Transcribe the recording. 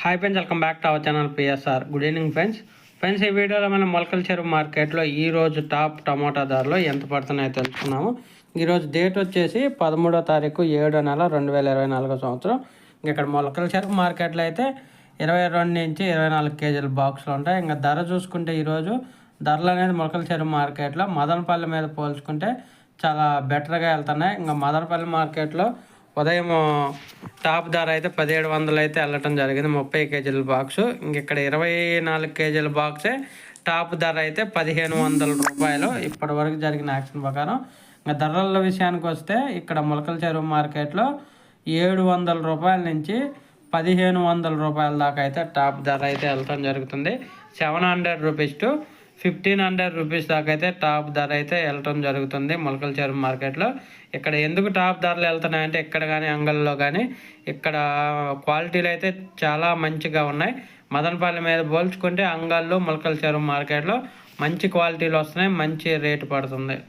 Hi friends welcome back to our channel PSR good evening friends friends ఈ వీడియోలో మనం మొలకల చెరువు మార్కెట్లో ఈరోజు టాప్ టమాటా ధరలు ఎంత పడుతున్నాయో తెలుసుకున్నాము. ఈరోజు డేట్ వచ్చేసి పదమూడో తారీఖు ఏడో నెల రెండు వేల ఇరవై నాలుగో సంవత్సరం. ఇక్కడ మొలకల చెరువు మార్కెట్లో అయితే ఇరవై రెండు నుంచి ఇరవై నాలుగు కేజీల బాక్సులు ఉంటాయి. ఇంకా ధర చూసుకుంటే ఈరోజు ధరలు అనేది మొలకల చెరువు మార్కెట్లో మదనపల్లి మీద పోల్చుకుంటే చాలా బెటర్గా వెళ్తున్నాయి. ఇంకా మదనపల్లి మార్కెట్లో ఉదయం టాప్ ధర అయితే పదిహేడు వందలు అయితే వెళ్ళటం జరిగింది. ముప్పై కేజీల బాక్స్ ఇంక ఇక్కడ ఇరవై నాలుగు కేజీల బాక్సే టాప్ ధర అయితే పదిహేను వందల రూపాయలు. ఇప్పటి వరకు జరిగిన యాక్షన్ ప్రకారం ఇంకా ధరల విషయానికి వస్తే ఇక్కడ మొలకల చెరువు మార్కెట్లో ఏడు వందల రూపాయల నుంచి పదిహేను వందల రూపాయల దాకా అయితే టాప్ ధర అయితే వెళ్ళటం జరుగుతుంది. Seven hundred rupees to fifteen hundred rupees దాకా అయితే టాప్ ధర అయితే వెళ్ళటం జరుగుతుంది మొలకల చెరువు మార్కెట్లో. ఇక్కడ ఎందుకు టాప్ ధరలు వెళ్తున్నాయంటే ఇక్కడ కానీ అంగల్లో కానీ ఇక్కడ క్వాలిటీలు అయితే చాలా మంచిగా ఉన్నాయి. మదనపల్లి మీద పోల్చుకుంటే అంగల్లో మొలకల చెరువు మార్కెట్లో మంచి క్వాలిటీలు వస్తున్నాయి మంచి రేటు పడుతుంది.